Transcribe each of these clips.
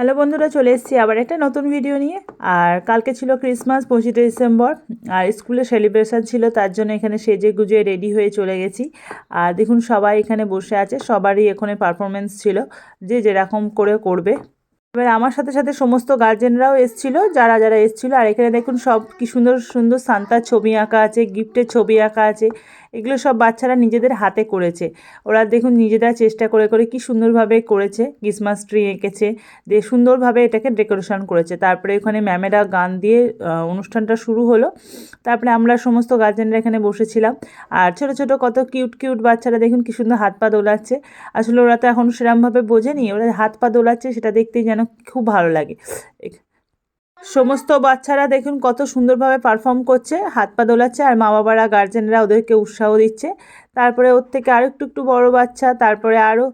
Hello বন্ধুরা, চলে এসেছি আবার একটা নতুন ভিডিও নিয়ে। আর কালকে ছিল ক্রিসমাস পঁচিশে ডিসেম্বর আর স্কুলে সেলিব্রেশান ছিল, তার জন্য এখানে সেজে গুজে রেডি হয়ে চলে গেছি। আর দেখুন, সবাই এখানে বসে আছে, সবারই এখানে পারফরমেন্স ছিল, যে যেরকম করে করবে। এবার আমার সাথে সাথে সমস্ত গার্জেনরাও এসছিল, যারা যারা এসছিল। আর এখানে দেখুন সব কি সুন্দর সুন্দর সান্তার ছবি আঁকা আছে গিফটের ছবি আঁকা আছে। এগুলো সব বাচ্চারা নিজেদের হাতে করেছে। ওরা দেখুন নিজেরা চেষ্টা করে করে কি সুন্দরভাবে করেছে। ক্রিসমাস ট্রি এঁকেছে, দিয়ে সুন্দরভাবে এটাকে ডেকোরেশন করেছে। তারপরে ওখানে ম্যামেরা গান দিয়ে অনুষ্ঠানটা শুরু হলো। তারপরে আমরা সমস্ত গার্জেনরা এখানে বসেছিলাম। আর ছোট ছোট কত কিউট কিউট বাচ্চারা দেখুন কি সুন্দর হাত পা দোলাচ্ছে। আসলে ওরা তো এখন সেরমভাবে বোঝেনি। ওরা হাত পা দোলাচ্ছে, সেটা দেখতেই যেন খুব ভালো লাগে। সমস্ত বাচ্চারা দেখুন কত সুন্দরভাবে পারফর্ম করছে, হাত পা দোলাচ্ছে আর মা বাবারা গার্জেনরা ওদেরকে উৎসাহ দিচ্ছে। তারপরে ওর থেকে আরও একটু একটু বড় বাচ্চা, তারপরে আরও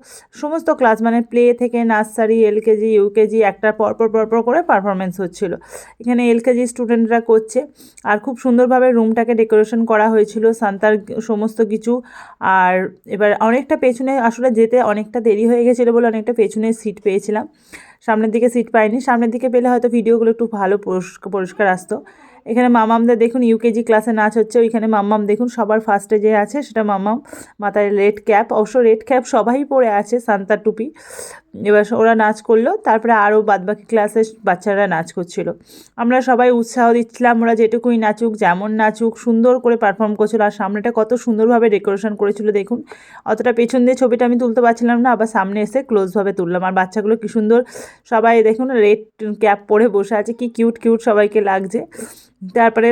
সমস্ত ক্লাস মানে প্লে থেকে নার্সারি এলকেজি ইউকেজি একটার পরপর পরপর করে পারফরমেন্স হচ্ছিল। এখানে এলকেজি স্টুডেন্টরা করছে। আর খুব সুন্দরভাবে রুমটাকে ডেকোরেশন করা হয়েছিল, সান্তার সমস্ত কিছু। আর এবার অনেকটা পেছনে, আসলে যেতে অনেকটা দেরি হয়ে গেছিল বলে অনেকটা পেছনে সিট পেয়েছিলাম। সামনের দিকে সিট পাইনি। সামনের দিকে পেলে হয়তো ভিডিওগুলো একটু ভালো পরিষ্কার আসতো। এখানে মামামদের দেখুন ইউকেজি ক্লাসে নাচ হচ্ছে, ওইখানে মাম্মাম দেখুন সবার ফার্স্টে যে আছে সেটা মাম্মাম মাথায় রেড ক্যাপ অবশ্য রেড ক্যাপ সবাই পরে আছে সান্তার টুপি। এবার ওরা নাচ করল, তারপরে আরও বাদবাকি ক্লাসে বাচ্চারা নাচ করছিল। আমরা সবাই উৎসাহ দিচ্ছিলাম, ওরা যেটুকুই নাচুক, যেমন নাচুক, সুন্দর করে পারফর্ম করছিল। আর সামনেটা কত সুন্দরভাবে ডেকোরেশন করেছিল দেখুন। অতটা পেছন দিয়ে ছবিটা আমি তুলতে পারছিলাম না, আবার সামনে এসে ক্লোজভাবে তুললাম। আর বাচ্চাগুলো কি সুন্দর, সবাই দেখুন রেড ক্যাপ পরে বসে আছে, কি কিউট কিউট সবাইকে লাগছে। তারপরে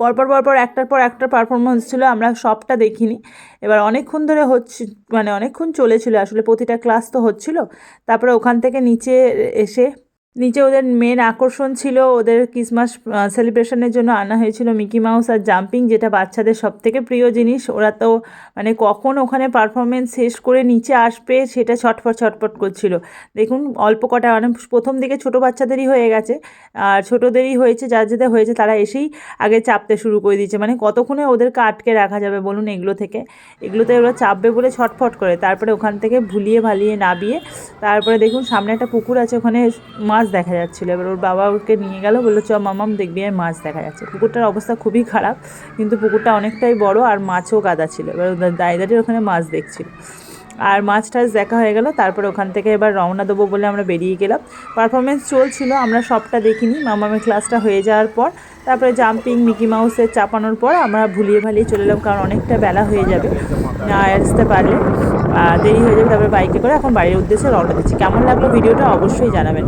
পরপর পরপর, একটার পর একটা পারফরমেন্স ছিল, আমরা সবটা দেখিনি। এবার অনেকক্ষণ ধরে হচ্ছে মানে অনেকক্ষণ চলেছিল, আসলে প্রতিটা ক্লাস তো হচ্ছিল। তারপরে ওখান থেকে নিচে এসে নিচে ওদের মেন আকর্ষণ ছিল ওদের ক্রিসমাস সেলিব্রেশনের জন্য আনা হয়েছিল মিকি মাউস আর জাম্পিং যেটা বাচ্চাদের সব থেকে প্রিয় জিনিস। ওরা তো মানে কখন ওখানে পারফরমেন্স শেষ করে নিচে আসবে সেটা ছটফট ছটফট করছিল। দেখুন, অল্প কটা মানে প্রথম দিকে ছোট বাচ্চাদেরই হয়ে গেছে, আর ছোটোদেরই হয়েছে, যার যাদের হয়েছে তারা এসেই আগে চাপতে শুরু করে দিয়েছে। মানে কতক্ষণে ওদেরকে আটকে রাখা যাবে বলুন এগুলো থেকে? এগুলোতে ওরা চাপবে বলে ছটফট করে। তারপরে ওখান থেকে ভুলিয়ে ভালিয়ে নাবিয়ে, তারপরে দেখুন সামনে একটা পুকুর আছে, ওখানে মাছ দেখা যাচ্ছিল। এবার ওর বাবা ওকে নিয়ে গেল, বলল, চ, মামাম, দেখবি আর মাছ দেখা যাচ্ছে। পুকুরটার অবস্থা খুবই খারাপ, কিন্তু পুকুরটা অনেকটাই বড় আর মাছও গাদা ছিল। এবার দাঁড়িয়ে ওখানে মাছ দেখছিল। আর মাছ টাছ দেখা হয়ে গেল, তারপরে ওখান থেকে এবার রওনা দেবো বলে আমরা বেরিয়ে গেলাম। পারফরমেন্স চলছিল, আমরা সবটা দেখিনি। মামামের ক্লাসটা হয়ে যাওয়ার পর, তারপরে জাম্পিং, মিকি মাউসের চাপানোর পর আমরা ভুলিয়ে ভালিয়ে চলে এলাম, কারণ অনেকটা বেলা হয়ে যাবে। না আসতে পারলে দেরি হয়ে যাবে, তারপরে বাইকে করে এখন বাড়ির উদ্দেশ্যে রওনা দিচ্ছি। কেমন লাগল ভিডিওটা অবশ্যই জানাবেন।